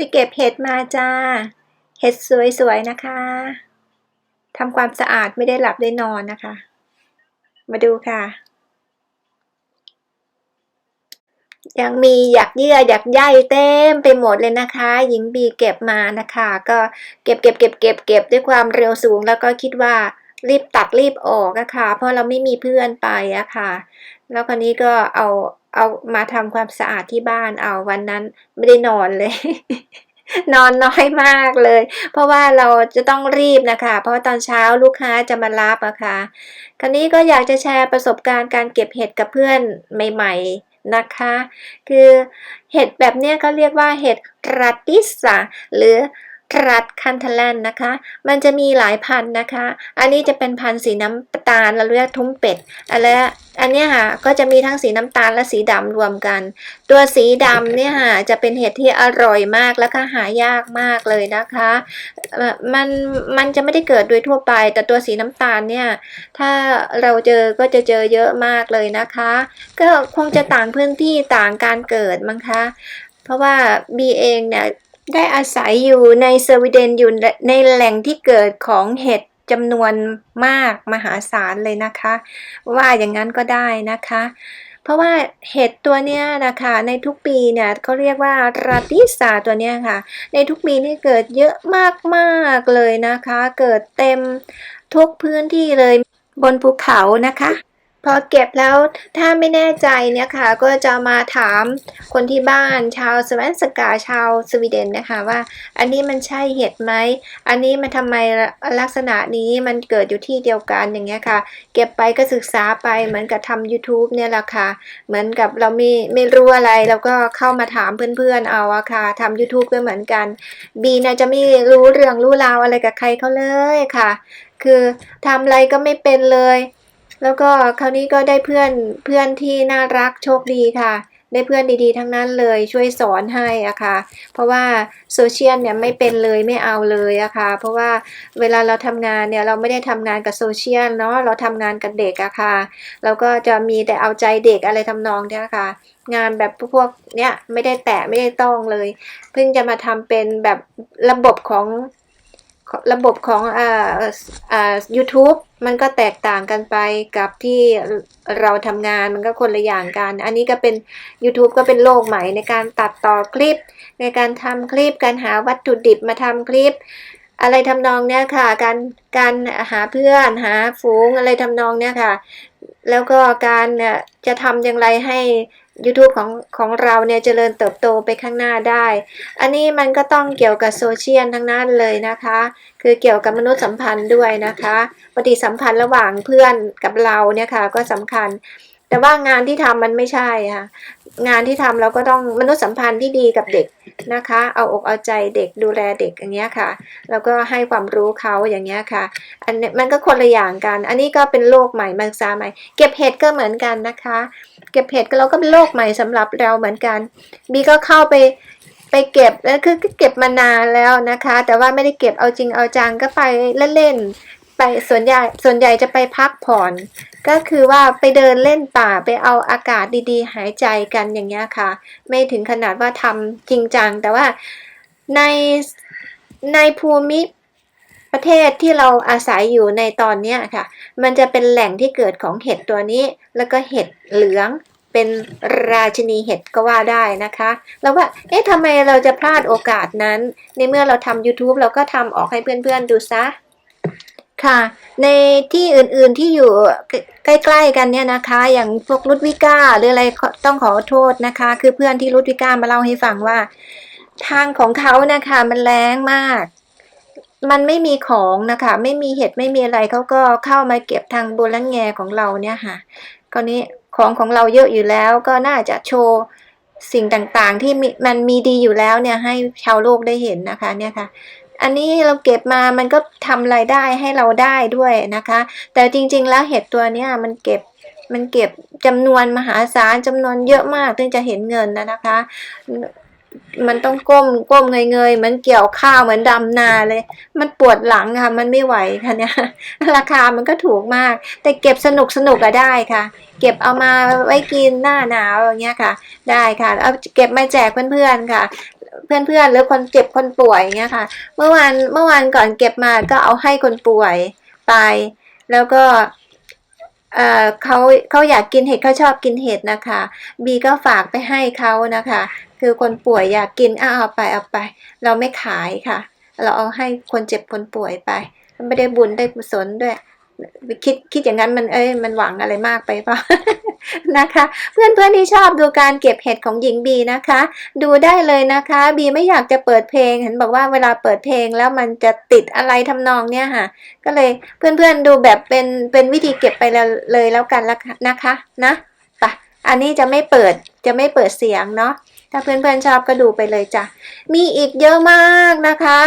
ไปเก็บเห็ดมาจ้า เห็ดสวยๆนะคะทำความสะอาดไม่ได้หลับได้นอนนะคะ มาดูค่ะ ยังมีหยักเยื่อหยักใยเต็มไปหมดเลยนะคะ หญิงบีเก็บมานะคะ ก็เก็บเก็บเก็บเก็บเก็บด้วยความเร็วสูงแล้วก็คิดว่ารีบตัดรีบออกอะค่ะ เพราะเราไม่มีเพื่อนไปอะค่ะ แล้วคนนี้ก็เอา เอามาทำความสะอาดที่บ้านเอาวันนั้นไม่ได้นอนเลย นอนน้อยมากเลย เพราะว่าเราจะต้องรีบนะคะ เพราะตอนเช้าลูกค้าจะมารับอะค่ะคราวนี้ก็อยากจะแชร์ประสบการณ์การเก็บเห็ดกับเพื่อนใหม่ ๆนะคะ คือเห็ดแบบเนี้ยก็เรียกว่าเห็ดรัตติสหรือ รัดคันทแลนนะคะ มันจะมีหลายพันนะคะ อันนี้จะเป็นพันธ์สีน้ำตาลเราเรียกทุ้มเป็ดอันแล้วอันนี้ค่ะก็จะมีทั้งสีน้ำตาลและสีดำรวมกัน ตัวสีดำเนี่ยค่ะจะเป็นเห็ดที่อร่อยมากและก็หายากมากเลยนะคะ มันมันจะไม่ได้เกิดโดยทั่วไป แต่ตัวสีน้ำตาลเนี่ยถ้าเราเจอก็จะเจอเยอะมากเลยนะคะ ก็คงจะต่างพื้นที่ต่างการเกิดมั้งคะ เพราะว่าบีเองเนี่ย ได้อาศัยอยู่ในสวีเดนอยู่ในแหล่งที่เกิดของเห็ดจำนวนมากมหาศาลเลยนะคะ ว่าอย่างนั้นก็ได้นะคะ เพราะว่าเห็ดตัวเนี้ยนะคะในทุกปีเนี่ยเขาเรียกว่าราติสาตัวเนี้ยค่ะ ในทุกปีนี่เกิดเยอะมากๆเลยนะคะ เกิดเต็มทุกพื้นที่เลยบนภูเขานะคะ พอเก็บแล้วถ้าไม่แน่ใจเนี่ยค่ะ ก็จะมาถามคนที่บ้านชาวสวนสกาชาวสวีเดนนะคะว่า อันนี้มันใช่เห็ดไหม อันนี้มันทำไมลักษณะนี้มันเกิดอยู่ที่เดียวกันอย่างเงี้ยค่ะ เก็บไปก็ศึกษาไปเหมือนกับทำ YouTube เนี่ยแหละค่ะ เหมือนกับเราไม่ไม่รู้อะไรเราก็เข้ามาถามเพื่อนๆเอาอะค่ะทำ YouTube ก็เหมือนกันบีนะจะไม่รู้เรื่องรู้ราวอะไรกับใครเขาเลยค่ะ คือทำอะไรก็ไม่เป็นเลย แล้วก็คราวนี้ก็ได้เพื่อนเพื่อนที่น่ารักโชคดีค่ะ ได้เพื่อนดีๆ ทั้งนั้นเลยช่วยสอนให้อะค่ะ เพราะว่าโซเชียลเนี่ยไม่เป็นเลยไม่เอาเลยอะค่ะ เพราะว่าเวลาเราทำงานเนี่ยเราไม่ได้ทำงานกับโซเชียลเนาะเราทำงานกับเด็กอะค่ะเราก็จะมีแต่เอาใจเด็กอะไรทำนองเนี้ยค่ะ งานแบบพวกเนี้ยไม่ได้แตะไม่ได้ต้องเลย เพิ่งจะมาทำเป็นแบบระบบของ ระบบของอ่าอ่า YouTube มันก็แตกต่างกันไปกับที่เราทำงานมันก็คนละอย่างกัน อันนี้ก็เป็น YouTube ก็เป็นโลกใหม่ในการตัดต่อคลิป ในการทำคลิป การหาวัตถุดิบมาทำคลิป อะไรทำนองเนี้ยค่ะ การการหาเพื่อนหาฝูงอะไรทำนองเนี้ยค่ะ แล้วก็การเนี่ยจะทำอย่างไรให้ YouTube ของของเราเนี่ยเจริญเติบโตไปข้างหน้าได้ อันนี้มันก็ต้องเกี่ยวกับโซเชียลทั้งนั้นเลยนะคะ คือเกี่ยวกับมนุษยสัมพันธ์ด้วยนะคะ ปฏิสัมพันธ์ระหว่างเพื่อนกับเราเนี่ยค่ะก็สำคัญ แต่ว่างานที่ทำมันไม่ใช่ค่ะ งานที่ทำเราก็ต้องมนุษยสัมพันธ์ที่ดีกับเด็ก นะคะ เอาอกเอาใจเด็กดูแลเด็กอย่างเงี้ยค่ะ แล้วก็ให้ความรู้เขาอย่างเงี้ยค่ะ อันนี้มันก็คนละอย่างกัน อันนี้ก็เป็นโลกใหม่มาศึกษาใหม่ เก็บเห็ดก็เหมือนกันนะคะ เก็บเห็ดเราก็เป็นโลกใหม่สำหรับเราเหมือนกัน บีก็เข้าไปไปเก็บแล้วคือเก็บมานานแล้วนะคะ แต่ว่าไม่ได้เก็บเอาจริงเอาจังก็ไปเล่นๆ ไปส่วนใหญ่ส่วนใหญ่จะไปพักผ่อน ก็คือว่าไปเดินเล่นป่าไปเอาอากาศดีๆ หายใจกันอย่างเงี้ยค่ะ ไม่ถึงขนาดว่าทำจริงจัง แต่ว่าในในภูมิประเทศที่เราอาศัยอยู่ในตอนเนี้ยค่ะ มันจะเป็นแหล่งที่เกิดของเห็ดตัวนี้ แล้วก็เห็ดเหลืองเป็นราชินีเห็ดก็ว่าได้นะคะ แล้วว่า เอ๊ะทำไมเราจะพลาดโอกาสนั้น ในเมื่อเราทำ YouTube เราก็ทำออกให้เพื่อนๆดูซะ ค่ะ ในที่อื่นๆที่อยู่ใกล้ๆกันเนี่ยนะคะ อย่างพวกรุดวิก้าหรืออะไรต้องขอโทษนะคะ คือเพื่อนที่รุดวิก้ามาเล่าให้ฟังว่า ทางของเขานะคะมันแรงมาก มันไม่มีของนะคะ ไม่มีเห็ดไม่มีอะไรเขาก็เข้ามาเก็บทางโบลังแงของเราเนี่ยค่ะคราวนี้ของของเราเยอะอยู่แล้วก็น่าจะโชว์สิ่งต่างๆ ที่มันมีดีอยู่แล้วเนี่ยให้ชาวโลกได้เห็นนะคะเนี่ยค่ะ อันนี้เราเก็บมามันก็ทำรายได้ให้เราได้ด้วยนะคะ แต่จริงๆแล้วเห็ดตัวเนี้ยมันเก็บมันเก็บจำนวนมหาศาลจำนวนเยอะมากถึงจะเห็นเงินนะนะคะ มันต้องก้มก้มเงยเงยๆเหมือนเกี่ยวข้าวเหมือนดำนาเลย มันปวดหลังค่ะมันไม่ไหวค่ะเนี่ยราคามันก็ถูกมาก แต่เก็บสนุกสนุกอะได้ค่ะ เก็บเอามาไว้กินหน้าหนาวอย่างเงี้ยค่ะ ได้ค่ะเอาเก็บมาแจกเพื่อนๆค่ะ เพื่อนๆหรือคนเจ็บคนป่วยเงี้ยค่ะ เมื่อวานเมื่อวานก่อนเก็บมาก็เอาให้คนป่วยไป แล้วก็เอ่อเขาเขาอยากกินเห็ดเขาชอบกินเห็ดนะคะบีก็ฝากไปให้เขานะคะ คือคนป่วยอยากกินอ้าเอาไปเอาไป เราไม่ขายค่ะ เราเอาให้คนเจ็บคนป่วยไปไม่ได้บุญได้กุศลด้วย คิดคิดอย่างนั้นมันเอ้ยมันหวังอะไรมากไปเปล่า นะคะเพื่อนเพื่อนๆที่ชอบดูการเก็บเห็ดของหญิงบีนะคะ ดูได้เลยนะคะ บีไม่อยากจะเปิดเพลงเห็นบอกว่าเวลาเปิดเพลงแล้วมันจะติดอะไรทำนองเนี้ยค่ะ ก็เลยเพื่อนๆดูแบบเป็นเป็นวิธีเก็บไปเลยแล้วกันละนะคะนะปะอันนี้จะไม่เปิดจะไม่เปิดเสียงเนาะถ้าเพื่อนๆชอบก็ดูไปเลยจ้ะมีอีกเยอะมากนะคะ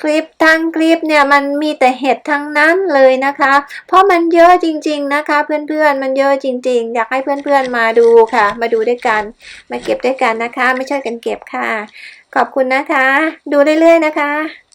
คลิปทั้งคลิปเนี่ยมันมีแต่เห็ดทั้งนั้นเลยนะคะ เพราะมันเยอะจริง ๆนะคะ เพื่อนๆมันเยอะจริง ๆ อยากให้เพื่อนๆมาดูค่ะ มาดูด้วยกัน มาเก็บด้วยกันนะคะ ไม่ใช่วยกันเก็บค่ะ ขอบคุณนะคะ ดูเรื่อยๆนะคะ